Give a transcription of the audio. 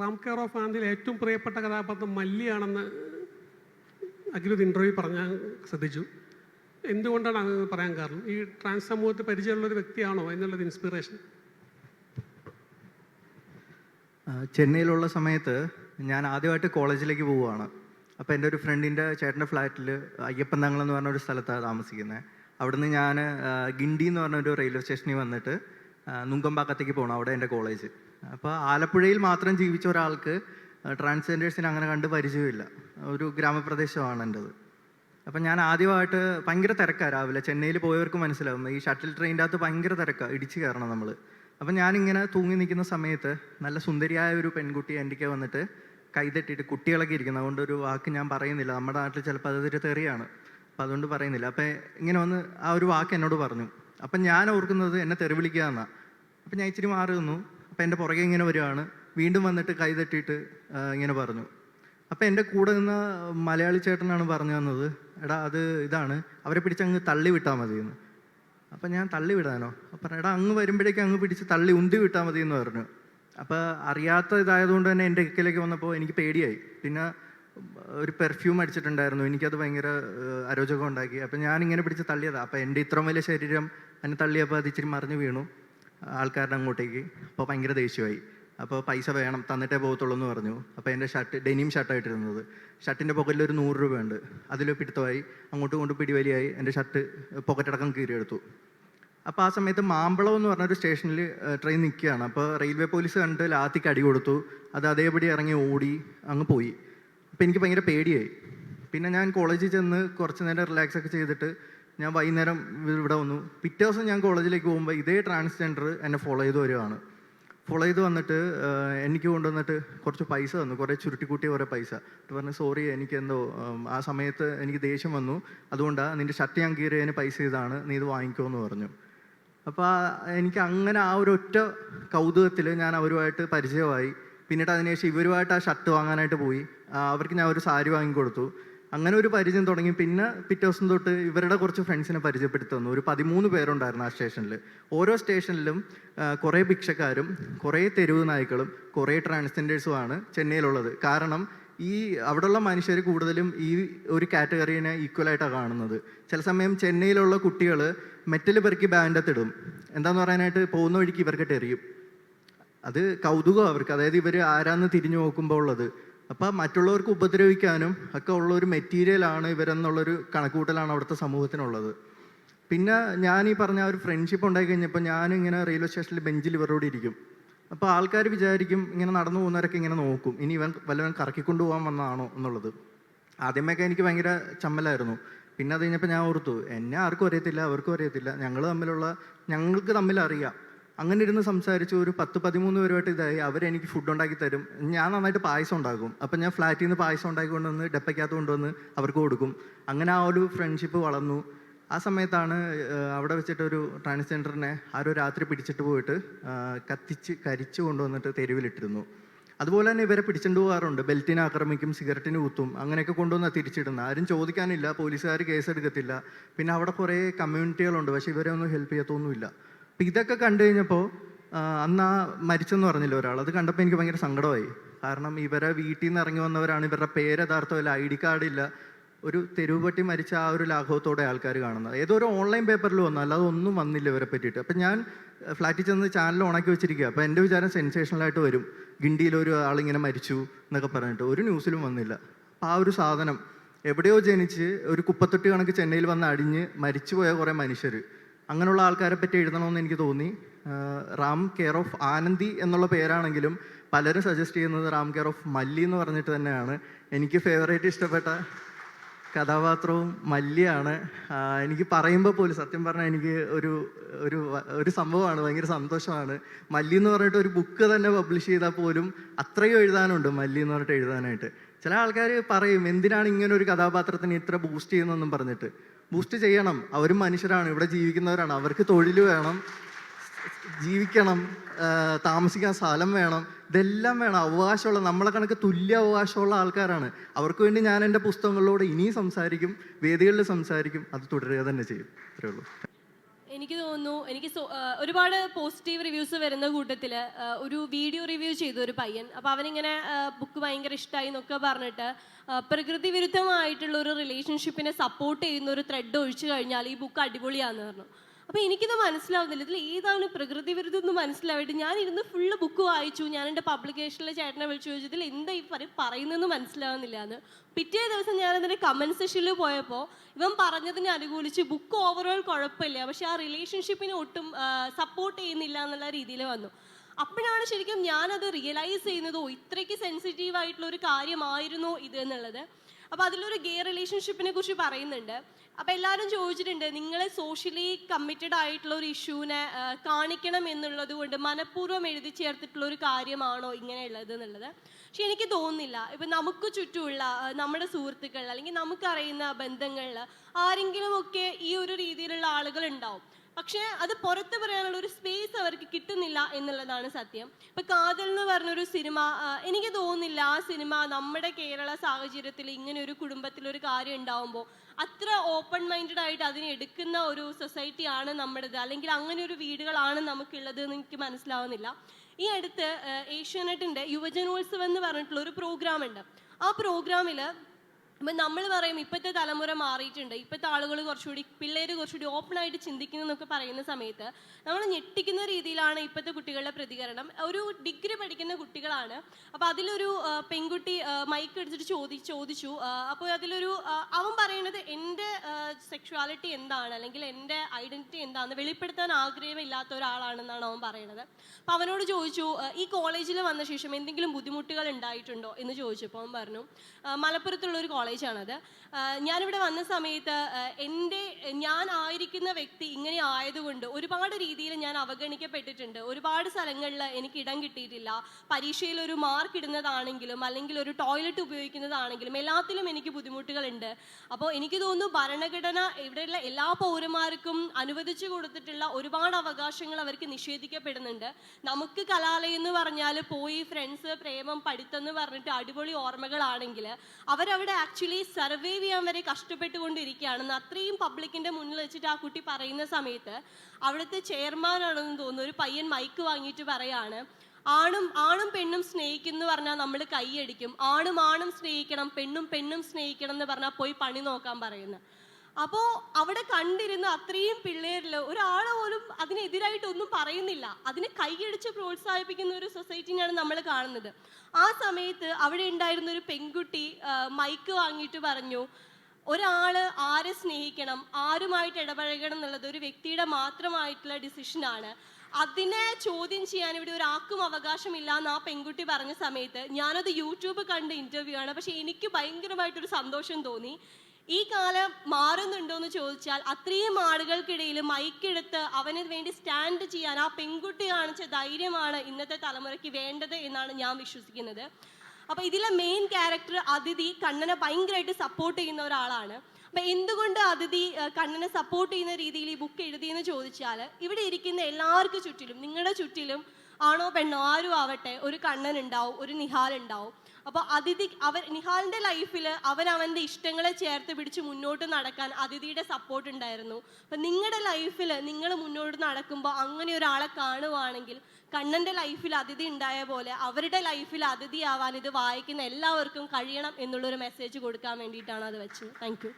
Ram care of ആനന്ദിൽ ഏറ്റവും പ്രിയപ്പെട്ട കഥാപാത്രം മല്ലിയാണെന്ന് അഖിലത് ഇന്റർവ്യൂ പറഞ്ഞാൽ ശ്രദ്ധിച്ചു. എന്തുകൊണ്ടാണ് അങ്ങനെ പറയാൻ കാരണം? ഈ ട്രാൻസ് സമൂഹത്തെ പരിചയമുള്ള ഒരു വ്യക്തിയാണോ എന്നുള്ളത് ഇൻസ്പിറേഷൻ ചെന്നൈയിലുള്ള സമയത്ത് ഞാൻ ആദ്യമായിട്ട് കോളേജിലേക്ക് പോവുകയാണ്. അപ്പോൾ എന്റെ ഒരു ഫ്രണ്ടിന്റെ ചേട്ടന്റെ ഫ്ലാറ്റിൽ അയ്യപ്പൻ തങ്ങൾ എന്ന് പറഞ്ഞ ഒരു സ്ഥലത്താണ് താമസിക്കുന്നത്. അവിടുന്ന് ഞാൻ ഗിണ്ടി എന്ന് പറഞ്ഞ ഒരു റെയിൽവേ സ്റ്റേഷനിൽ വന്നിട്ട് നുങ്കമ്പാക്കത്തേക്ക് പോകണം അവിടെ എന്റെ കോളേജ്. അപ്പോൾ ആലപ്പുഴയിൽ മാത്രം ജീവിച്ച ഒരാൾക്ക് ട്രാൻസ്ജെൻഡേഴ്സിനെ അങ്ങനെ കണ്ട് പരിചയമില്ല. ഒരു ഗ്രാമപ്രദേശമാണ് എന്റെത് അപ്പം ഞാൻ ആദ്യമായിട്ട് ഭയങ്കര തിരക്കാണ് രാവിലെ. ചെന്നൈയിൽ പോയവർക്ക് മനസ്സിലാവും ഈ ഷട്ടിൽ ട്രെയിനിന്റെ അകത്ത് ഭയങ്കര തിരക്കാണ് ഇടിച്ച് കയറണം നമ്മൾ അപ്പം ഞാനിങ്ങനെ തൂങ്ങി നിൽക്കുന്ന സമയത്ത് നല്ല സുന്ദരിയായ ഒരു പെൺകുട്ടി എന്റെ വന്നിട്ട് കൈതട്ടിയിട്ട് കുട്ടികളൊക്കെ ഇരിക്കുന്നത് അതുകൊണ്ട് ഒരു വാക്ക് ഞാൻ പറയുന്നില്ല. നമ്മുടെ നാട്ടിൽ ചിലപ്പോൾ അതൊരു തെറിയാണ്. അപ്പം അതുകൊണ്ട് പറയുന്നില്ല. അപ്പം ഇങ്ങനെ വന്ന് ആ ഒരു വാക്ക് എന്നോട് പറഞ്ഞു. അപ്പം ഞാൻ ഓർക്കുന്നത് എന്നെ തെറി വിളിക്കുക എന്നാണ് അപ്പം ഞാൻ ഇച്ചിരി മാറി നിന്നു. അപ്പം എന്റെ പുറകെ ഇങ്ങനെ വരുവാണ് വീണ്ടും വന്നിട്ട് കൈ തട്ടിയിട്ട് ഇങ്ങനെ പറഞ്ഞു. അപ്പം എന്റെ കൂടെ നിന്ന മലയാളി ചേട്ടനാണ് പറഞ്ഞു തന്നത്. എടാ അത് ഇതാണ്. അവരെ പിടിച്ച് അങ്ങ് തള്ളി വിട്ടാൽ മതി എന്ന് അപ്പം ഞാൻ തള്ളി വിടാനോ? അപ്പം എടാ അങ്ങ് വരുമ്പോഴേക്കും അങ്ങ് പിടിച്ച് തള്ളി ഉന്തി വിട്ടാൽ മതി എന്ന് പറഞ്ഞു. അപ്പോൾ അറിയാത്ത ഇതായതുകൊണ്ട് തന്നെ എന്റെ ഇക്കലേക്ക് വന്നപ്പോൾ എനിക്ക് പേടിയായി. പിന്നെ ഒരു പെർഫ്യൂം അടിച്ചിട്ടുണ്ടായിരുന്നു. എനിക്കത് ഭയങ്കര അരോചകം ഉണ്ടാക്കി അപ്പം ഞാനിങ്ങനെ പിടിച്ച് തള്ളിയതാണ് അപ്പം എന്റെ ഇത്രയും വലിയ ശരീരം എന്നെ തള്ളിയപ്പോൾ അത് ഇച്ചിരി മറിഞ്ഞു വീണു. ആൾക്കാരുടെ അങ്ങോട്ടേക്ക്. അപ്പോൾ ഭയങ്കര ദേഷ്യമായി. അപ്പോൾ പൈസ വേണം തന്നിട്ടേ പോകത്തുള്ളൂ എന്ന് പറഞ്ഞു. അപ്പോൾ എന്റെ ഷർട്ട് ഡെനിം ഷർട്ടായിട്ടിരുന്നത്. ഷർട്ടിന്റെ പോക്കറ്റിൽ ഒരു നൂറ് രൂപയുണ്ട്. അതിൽ പിടുത്തമായി അങ്ങോട്ടും ഇങ്ങോട്ടും പിടിവലിയായി എന്റെ ഷർട്ട് പോക്കറ്റടക്കം കീറിയെടുത്തു. അപ്പോൾ ആ സമയത്ത് മാമ്പളം എന്ന് പറഞ്ഞൊരു സ്റ്റേഷനിൽ ട്രെയിൻ നിൽക്കുകയാണ്. അപ്പോൾ റെയിൽവേ പോലീസ് കണ്ട് ലാത്തിക്ക് അടി കൊടുത്തു. അത് അതേപടി ഇറങ്ങി ഓടി അങ്ങ് പോയി. അപ്പോൾ എനിക്ക് ഭയങ്കര പേടിയായി. പിന്നെ ഞാൻ കോളേജിൽ ചെന്ന് കുറച്ച് നേരം റിലാക്സ് ഒക്കെ ചെയ്തിട്ട് ഞാൻ വൈകുന്നേരം ഇവിടെ വന്നു. പിറ്റേ ദിവസം ഞാൻ കോളേജിലേക്ക് പോകുമ്പോൾ ഇതേ ട്രാൻസ്ജെൻഡർ എന്നെ ഫോളോ ചെയ്ത് വരുവാണ് ഫോളോ ചെയ്ത് വന്നിട്ട് എനിക്ക് കൊണ്ടുവന്നിട്ട് കുറച്ച് പൈസ തന്നു. കുറേ ചുരുട്ടിക്കൂട്ടിയ കുറേ പൈസ. എന്നിട്ട് പറഞ്ഞു സോറി എനിക്കെന്തോ ആ സമയത്ത് എനിക്ക് ദേഷ്യം വന്നു. അതുകൊണ്ടാണ് നിന്റെ ഷർട്ട് ഞാൻ കീറിയതിന് പൈസ ഇതാണ്. നീ ഇത് വാങ്ങിക്കുമെന്ന് പറഞ്ഞു. അപ്പോൾ എനിക്ക് അങ്ങനെ ആ ഒരു ഒറ്റ കൗതുകത്തിൽ ഞാൻ അവരുമായിട്ട് പരിചയമായി. പിന്നീട് അതിനുശേഷം ഇവരുമായിട്ട് ആ ഷർട്ട് വാങ്ങാനായിട്ട് പോയി. അവർക്ക് ഞാൻ ഒരു സാരി വാങ്ങിക്കൊടുത്തു. അങ്ങനെ ഒരു പരിചയം തുടങ്ങി. പിന്നെ പിറ്റേ ദിവസം തൊട്ട് ഇവരുടെ കുറച്ച് ഫ്രണ്ട്സിനെ പരിചയപ്പെടുത്തി തന്നു. ഒരു പതിമൂന്ന് പേരുണ്ടായിരുന്നു ആ സ്റ്റേഷനിൽ. ഓരോ സ്റ്റേഷനിലും കുറേ ഭിക്ഷക്കാരും കുറേ തെരുവ് നായ്ക്കളും കുറേ ട്രാൻസ്ജെൻഡേഴ്സുമാണ് ചെന്നൈയിലുള്ളത്. കാരണം ഈ അവിടെയുള്ള മനുഷ്യർ കൂടുതലും ഈ ഒരു കാറ്റഗറീനെ ഈക്വലായിട്ടാണ് കാണുന്നത്. ചില സമയം ചെന്നൈയിലുള്ള കുട്ടികൾ മെറ്റൽ പെറുക്കി ബാൻഡത്തിടും എന്താന്ന് പറയാനായിട്ട് പോകുന്ന വഴിക്ക് ഇവർക്ക് എറിയും അത് കൗതുകം അവർക്ക്. അതായത് ഇവർ ആരാന്ന് തിരിഞ്ഞു നോക്കുമ്പോൾ ഉള്ളത്. അപ്പം മറ്റുള്ളവർക്ക് ഉപദ്രവിക്കാനും ഒക്കെ ഉള്ള ഒരു മെറ്റീരിയലാണ് ഇവരെന്നുള്ളൊരു കണക്കുകൂട്ടലാണ് അവിടുത്തെ സമൂഹത്തിനുള്ളത്. പിന്നെ ഞാൻ ഈ പറഞ്ഞ ഒരു ഫ്രണ്ട്ഷിപ്പ് ഉണ്ടായി കഴിഞ്ഞപ്പോൾ ഞാനിങ്ങനെ റെയിൽവേ സ്റ്റേഷനിൽ ബെഞ്ചിൽ ഇവരോട് ഇരിക്കും. അപ്പോൾ ആൾക്കാർ വിചാരിക്കും ഇങ്ങനെ നടന്നു പോകുന്നവരൊക്കെ ഇങ്ങനെ നോക്കും. ഇനി ഇവൻ വല്ലവൻ കറക്കിക്കൊണ്ടു പോകാൻ വന്നതാണോ എന്നുള്ളത്. ആദ്യമൊക്കെ എനിക്ക് ഭയങ്കര ചമ്മലായിരുന്നു. പിന്നെ അത് കഴിഞ്ഞപ്പോൾ ഞാൻ ഓർത്തു എന്നെ ആർക്കും അറിയത്തില്ല അവർക്കും അറിയത്തില്ല. ഞങ്ങൾ തമ്മിലുള്ള ഞങ്ങൾക്ക് തമ്മിൽ അറിയാം. അങ്ങനെ ഇരുന്ന് സംസാരിച്ച് ഒരു പത്ത് പതിമൂന്ന് പേരുമായിട്ട് ഇതായി. അവരെനിക്ക് ഫുഡ് ഉണ്ടാക്കി തരും. ഞാൻ നന്നായിട്ട് പായസം ഉണ്ടാക്കും. അപ്പം ഞാൻ ഫ്ലാറ്റിൽ നിന്ന് പായസം ഉണ്ടാക്കി കൊണ്ടുവന്ന് ഡപ്പയ്ക്കകത്ത് കൊണ്ടുവന്ന് അവർക്ക് കൊടുക്കും. അങ്ങനെ ആ ഒരു ഫ്രണ്ട്ഷിപ്പ് വളർന്നു. ആ സമയത്താണ് അവിടെ വെച്ചിട്ട് ഒരു ട്രാൻസ്ജെൻഡറിനെ ആരോ രാത്രി പിടിച്ചിട്ട് പോയിട്ട് കത്തിച്ച് കരിച്ചു കൊണ്ടുവന്നിട്ട് തെരുവിലിട്ടിരുന്നു. അതുപോലെ തന്നെ ഇവരെ പിടിച്ചിട്ട് പോകാറുണ്ട്. ബെൽറ്റിനെ ആക്രമിക്കും സിഗരറ്റിന് കുത്തും അങ്ങനെയൊക്കെ കൊണ്ടുവന്ന തിരിച്ചിടുന്ന. ആരും ചോദിക്കാനില്ല പോലീസുകാർ കേസെടുക്കത്തില്ല. പിന്നെ അവിടെ കുറേ കമ്മ്യൂണിറ്റികളുണ്ട് പക്ഷേ ഇവരെ ഒന്നും ഹെൽപ്പ് ചെയ്യത്തൊന്നുമില്ല. അപ്പം ഇതൊക്കെ കണ്ടു കഴിഞ്ഞപ്പോൾ അന്ന് ആ മരിച്ചെന്ന് പറഞ്ഞില്ല ഒരാൾ. അത് കണ്ടപ്പോൾ എനിക്ക് ഭയങ്കര സങ്കടമായി. കാരണം ഇവരെ വീട്ടിൽ നിന്ന് ഇറങ്ങി വന്നവരാണ് ഇവരുടെ പേര് യഥാർത്ഥമല്ല ഐ ഡി കാർഡില്ല ഒരു തെരുവുപട്ടി മരിച്ച ആ ഒരു ലാഘവത്തോടെ ആൾക്കാർ കാണുന്നത്. ഏതോ ഒരു ഓൺലൈൻ പേപ്പറിൽ വന്നു അല്ലാതെ ഒന്നും വന്നില്ല ഇവരെ പറ്റിയിട്ട്. അപ്പം ഞാൻ ഫ്ലാറ്റിൽ ചെന്ന് ചാനൽ ഓണാക്കി വെച്ചിരിക്കുക അപ്പോൾ എന്റെ വിചാരം സെൻസേഷണലായിട്ട് വരും. ഗിണ്ടിയിൽ ഒരു ആളിങ്ങനെ മരിച്ചു എന്നൊക്കെ പറഞ്ഞിട്ട്. ഒരു ന്യൂസിലും വന്നില്ല. ആ ഒരു സാധനം എവിടെയോ ജനിച്ച് ഒരു കുപ്പത്തൊട്ടി കണക്ക് ചെന്നൈയിൽ വന്ന് അടിഞ്ഞ് മരിച്ചുപോയ കുറേ മനുഷ്യർ അങ്ങനെയുള്ള ആൾക്കാരെ പറ്റി എഴുതണമെന്ന് എനിക്ക് തോന്നി. റാം കെയർ ഓഫ് ആനന്ദി എന്നുള്ള പേരാണെങ്കിലും പലരും സജസ്റ്റ് ചെയ്യുന്നത് റാം കെയർ ഓഫ് മല്ലി എന്ന് പറഞ്ഞിട്ട് തന്നെയാണ്. എനിക്ക് ഫേവറേറ്റ് ഇഷ്ടപ്പെട്ട കഥാപാത്രവും മല്ലിയാണ്. എനിക്ക് പറയുമ്പോൾ പോലും സത്യം പറഞ്ഞാൽ എനിക്ക് ഒരു ഒരു ഒരു സംഭവമാണ് ഭയങ്കര സന്തോഷമാണ്. മല്ലി എന്ന് പറഞ്ഞിട്ട് ഒരു ബുക്ക് തന്നെ പബ്ലിഷ് ചെയ്താൽ പോലും അത്രയും എഴുതാനുണ്ട് മല്ലി എന്ന് പറഞ്ഞിട്ട് എഴുതാനായിട്ട്. ചില ആൾക്കാർ പറയും എന്തിനാണ് ഇങ്ങനെ ഒരു കഥാപാത്രത്തിന് ഇത്ര ബൂസ്റ്റ് ചെയ്യുന്നതെന്നും പറഞ്ഞിട്ട്. ബൂസ്റ്റ് ചെയ്യണം. അവരും മനുഷ്യരാണ്. ഇവിടെ ജീവിക്കുന്നവരാണ്. അവർക്ക് തൊഴിൽ വേണം. ജീവിക്കണം. താമസിക്കാൻ സ്ഥലം വേണം. ഇതെല്ലാം വേണം. അവകാശമുള്ള നമ്മളെ കണക്ക് തുല്യ അവകാശമുള്ള ആൾക്കാരാണ്. അവർക്ക് വേണ്ടി ഞാൻ എന്റെ പുസ്തകങ്ങളിലൂടെ ഇനിയും സംസാരിക്കും വേദികളിൽ സംസാരിക്കും. അത് തുടരുക തന്നെ ചെയ്യും. അത്രേ ഉള്ളൂ. എനിക്ക് തോന്നുന്നു എനിക്ക് ഒരുപാട് പോസിറ്റീവ് റിവ്യൂസ് വരുന്ന കൂട്ടത്തിൽ ഒരു വീഡിയോ റിവ്യൂ ചെയ്തു ഒരു പയ്യൻ. അപ്പോൾ അവനിങ്ങനെ ബുക്ക് ഭയങ്കര ഇഷ്ടമായി എന്നൊക്കെ പറഞ്ഞിട്ട് പ്രകൃതി വിരുദ്ധമായിട്ടുള്ള ഒരു റിലേഷൻഷിപ്പിനെ സപ്പോർട്ട് ചെയ്യുന്ന ഒരു ത്രെഡ് ഒഴിച്ചു കഴിഞ്ഞാൽ ഈ ബുക്ക് അടിപൊളിയാന്ന് പറഞ്ഞു. അപ്പോൾ എനിക്കിത് മനസ്സിലാവുന്നില്ല. ഇതിൽ ഏതാണ് പ്രകൃതി വിരുദ്ധം എന്ന് മനസ്സിലായിട്ട് ഞാൻ ഇരുന്ന് ഫുള്ള് ബുക്ക് വായിച്ചു. ഞാൻ എന്റെ പബ്ലിക്കേഷനിലെ ചേട്ടനെ വിളിച്ചു ചോദിച്ചതിൽ എന്താ ഈ പറ പറയുന്നതെന്ന് മനസ്സിലാവുന്നില്ല എന്ന് പിറ്റേ ദിവസം ഞാൻ അതിന്റെ കമന്റ് സെഷനിൽ പോയപ്പോൾ ഇവൻ പറഞ്ഞതിനെ അനുകൂലിച്ച് ബുക്ക് ഓവറോൾ കുഴപ്പമില്ല. പക്ഷെ ആ റിലേഷൻഷിപ്പിനെ ഒട്ടും സപ്പോർട്ട് ചെയ്യുന്നില്ല എന്നുള്ള രീതിയിൽ വന്നു. അപ്പോഴാണ് ശരിക്കും ഞാനത് റിയലൈസ് ചെയ്യുന്നതോ ഇത്രയ്ക്ക് സെൻസിറ്റീവ് ആയിട്ടുള്ള ഒരു കാര്യമായിരുന്നോ ഇത് എന്നുള്ളത്. അപ്പോൾ അതിലൊരു ഗേ റിലേഷൻഷിപ്പിനെ കുറിച്ച് പറയുന്നുണ്ട്. അപ്പോൾ എല്ലാവരും ചോദിച്ചിട്ടുണ്ട് നിങ്ങൾ സോഷ്യലി കമ്മിറ്റഡ് ആയിട്ടുള്ള ഒരു ഇഷ്യൂവിനെ കാണിക്കണം എന്നുള്ളത് കൊണ്ട് മനഃപൂർവം എഴുതി ചേർത്തിട്ടുള്ള ഒരു കാര്യമാണോ ഇങ്ങനെയുള്ളത് എന്നുള്ളത്? പക്ഷെ എനിക്ക് തോന്നുന്നില്ല. ഇപ്പം നമുക്ക് ചുറ്റുമുള്ള നമ്മുടെ സുഹൃത്തുക്കൾ അല്ലെങ്കിൽ നമുക്കറിയുന്ന ബന്ധങ്ങളിൽ ആരെങ്കിലുമൊക്കെ ഈ ഒരു രീതിയിലുള്ള ആളുകൾ ഉണ്ടാവും. പക്ഷേ അത് പുറത്ത് പറയാനുള്ള ഒരു സ്പേസ് അവർക്ക് കിട്ടുന്നില്ല എന്നുള്ളതാണ് സത്യം. ഇപ്പൊ കാതൽ എന്ന് പറഞ്ഞൊരു സിനിമ എനിക്ക് തോന്നുന്നില്ല ആ സിനിമ നമ്മുടെ കേരള സാഹചര്യത്തിൽ ഇങ്ങനെ ഒരു കുടുംബത്തിൽ ഒരു കാര്യം ഉണ്ടാവുമ്പോൾ അത്ര ഓപ്പൺ മൈൻഡഡ് ആയിട്ട് അതിനെ എടുക്കുന്ന ഒരു സൊസൈറ്റി ആണ് നമ്മുടേത്. അല്ലെങ്കിൽ അങ്ങനെ ഒരു വീടുകളാണ് നമുക്കുള്ളത് എന്ന് എനിക്ക് മനസ്സിലാവുന്നില്ല. ഈ അടുത്ത് ഏഷ്യാനെറ്റിന്റെ യുവജനോത്സവം എന്ന് പറഞ്ഞിട്ടുള്ള ഒരു പ്രോഗ്രാം ഉണ്ട്. ആ പ്രോഗ്രാമിൽ അപ്പം നമ്മൾ പറയും ഇപ്പോഴത്തെ തലമുറ മാറിയിട്ടുണ്ട്. ഇപ്പോഴത്തെ ആളുകൾ കുറച്ചുകൂടി പിള്ളേർ കുറച്ചുകൂടി ഓപ്പൺ ആയിട്ട് ചിന്തിക്കുന്നു എന്നൊക്കെ പറയുന്ന സമയത്ത് നമ്മൾ ഞെട്ടിക്കുന്ന രീതിയിലാണ് ഇപ്പോഴത്തെ കുട്ടികളുടെ പ്രതികരണം. ഒരു ഡിഗ്രി പഠിക്കുന്ന കുട്ടികളാണ്. അപ്പോൾ അതിലൊരു പെൺകുട്ടി മൈക്ക് എടുത്തിട്ട് ചോദി ചോദിച്ചു. അപ്പോൾ അതിലൊരു അവൻ പറയുന്നത് എന്റെ സെക്ഷുവാലിറ്റി എന്താണ്? അല്ലെങ്കിൽ എന്റെ ഐഡന്റിറ്റി എന്താണെന്ന് വെളിപ്പെടുത്താൻ ആഗ്രഹമില്ലാത്ത ഒരാളാണെന്നാണ് അവൻ പറയുന്നത് അപ്പോൾ അവനോട് ചോദിച്ചു ഈ കോളേജിൽ വന്ന ശേഷം എന്തെങ്കിലും ബുദ്ധിമുട്ടുകൾ ഉണ്ടായിട്ടുണ്ടോ എന്ന് ചോദിച്ചപ്പോൾ അവൻ പറഞ്ഞു മലപ്പുറത്തുള്ള ഒരു കോളേജാണത്. ഞാനിവിടെ വന്ന സമയത്ത് എന്റെ ഞാൻ ആയിരിക്കുന്ന വ്യക്തി ഇങ്ങനെ ആയതുകൊണ്ട് ഒരുപാട് രീതിയിൽ ഞാൻ അവഗണിക്കപ്പെട്ടിട്ടുണ്ട്. ഒരുപാട് സ്ഥലങ്ങളിൽ എനിക്ക് ഇടം കിട്ടിയിട്ടില്ല. പരീക്ഷയിൽ ഒരു മാർക്ക് ഇടുന്നതാണെങ്കിലും അല്ലെങ്കിൽ ഒരു ടോയ്ലറ്റ് ഉപയോഗിക്കുന്നതാണെങ്കിലും എല്ലാത്തിലും എനിക്ക് ബുദ്ധിമുട്ടുകളുണ്ട്. അപ്പോൾ എനിക്ക് തോന്നുന്നു ഭരണഘടന ഇവിടെയുള്ള എല്ലാ പൗരന്മാർക്കും അനുവദിച്ചു കൊടുത്തിട്ടുള്ള ഒരുപാട് അവകാശങ്ങൾ അവർക്ക് നിഷേധിക്കപ്പെടുന്നുണ്ട്. നമുക്ക് കലാലയം എന്ന് പറഞ്ഞാൽ പോയി ഫ്രണ്ട്സ് പ്രേമം പഠിത്തം എന്ന് പറഞ്ഞിട്ട് അടിപൊളി ഓർമ്മകളാണെങ്കിൽ അവരവിടെ ആക്ച്വലി സർവൈവ് ചെയ്യാൻ വരെ കഷ്ടപ്പെട്ടുകൊണ്ടിരിക്കുകയാണെന്ന് അത്രയും പബ്ലിക്കിന്റെ മുന്നിൽ വെച്ചിട്ട് ആ കുട്ടി പറയുന്ന സമയത്ത് അവിടുത്തെ ചെയർമാനാണെന്ന് തോന്നുന്നു. ഒരു പയ്യൻ മൈക്ക് വാങ്ങിയിട്ട് പറയാണ് ആണും ആണും പെണ്ണും സ്നേഹിക്കുന്നു പറഞ്ഞാൽ നമ്മൾ കൈയടിക്കും. ആണും ആണും സ്നേഹിക്കണം. പെണ്ണും പെണ്ണും സ്നേഹിക്കണം എന്ന് പറഞ്ഞാൽ പോയി പണി നോക്കാൻ പറയുന്നു. അപ്പോൾ അവിടെ കണ്ടിരുന്ന അത്രയും പിള്ളേരിൽ ഒരാൾ പോലും അതിനെതിരായിട്ട് ഒന്നും പറയുന്നില്ല. അതിനെ കൈയടിച്ച് പ്രോത്സാഹിപ്പിക്കുന്ന ഒരു സൊസൈറ്റിനെയാണ് നമ്മൾ കാണുന്നത്. ആ സമയത്ത് അവിടെ ഉണ്ടായിരുന്ന ഒരു പെൺകുട്ടി മൈക്ക് വാങ്ങിയിട്ട് പറഞ്ഞു ഒരാൾ ആരെ സ്നേഹിക്കണം ആരുമായിട്ട് ഇടപഴകണം എന്നുള്ളത് ഒരു വ്യക്തിയുടെ മാത്രമായിട്ടുള്ള ഡിസിഷനാണ് അതിനെ ചോദ്യം ചെയ്യാൻ ഇവിടെ ഒരാൾക്കും അവകാശമില്ല എന്ന് ആ പെൺകുട്ടി പറഞ്ഞ സമയത്ത് ഞാനത് യൂട്യൂബ് കണ്ട് ഇന്റർവ്യൂ ആണ്. പക്ഷെ എനിക്ക് ഭയങ്കരമായിട്ടൊരു സന്തോഷം തോന്നി. ഈ കാലം മാറുന്നുണ്ടോ എന്ന് ചോദിച്ചാൽ അത്രയും ആളുകൾക്കിടയിൽ മൈക്കെടുത്ത് അവന് വേണ്ടി സ്റ്റാൻഡ് ചെയ്യാൻ ആ പെൺകുട്ടി കാണിച്ച ധൈര്യമാണ് ഇന്നത്തെ തലമുറയ്ക്ക് വേണ്ടത് എന്നാണ് ഞാൻ വിശ്വസിക്കുന്നത്. അപ്പൊ ഇതിലെ മെയിൻ ക്യാരക്ടർ അതിഥി കണ്ണനെ ഭയങ്കരമായിട്ട് സപ്പോർട്ട് ചെയ്യുന്ന ഒരാളാണ്. അപ്പൊ എന്തുകൊണ്ട് അതിഥി കണ്ണനെ സപ്പോർട്ട് ചെയ്യുന്ന രീതിയിൽ ഈ ബുക്ക് എഴുതിയെന്ന് ചോദിച്ചാൽ ഇവിടെ ഇരിക്കുന്ന എല്ലാവർക്കും ചുറ്റിലും നിങ്ങളുടെ ചുറ്റിലും ആണോ പെണ്ണോ ആരും ആവട്ടെ ഒരു കണ്ണൻ ഉണ്ടാവും ഒരു നിഹാൽ ഉണ്ടാവും. അപ്പോൾ അതിഥി അവൻ നിഹാലിന്റെ ലൈഫിൽ അവൻ അവന്റെ ഇഷ്ടങ്ങളെ ചേർത്ത് പിടിച്ച് മുന്നോട്ട് നടക്കാൻ അതിഥിയുടെ സപ്പോർട്ട് ഉണ്ടായിരുന്നു. അപ്പം നിങ്ങളുടെ ലൈഫിൽ നിങ്ങൾ മുന്നോട്ട് നടക്കുമ്പോൾ അങ്ങനെ ഒരാളെ കാണുവാണെങ്കിൽ കണ്ണന്റെ ലൈഫിൽ അതിഥി ഉണ്ടായ പോലെ അവരുടെ ലൈഫിൽ അതിഥിയാവാൻ ഇത് വായിക്കുന്ന എല്ലാവർക്കും കഴിയണം എന്നുള്ളൊരു മെസ്സേജ് കൊടുക്കാൻ വേണ്ടിയിട്ടാണ് അത് വെച്ചത്. താങ്ക്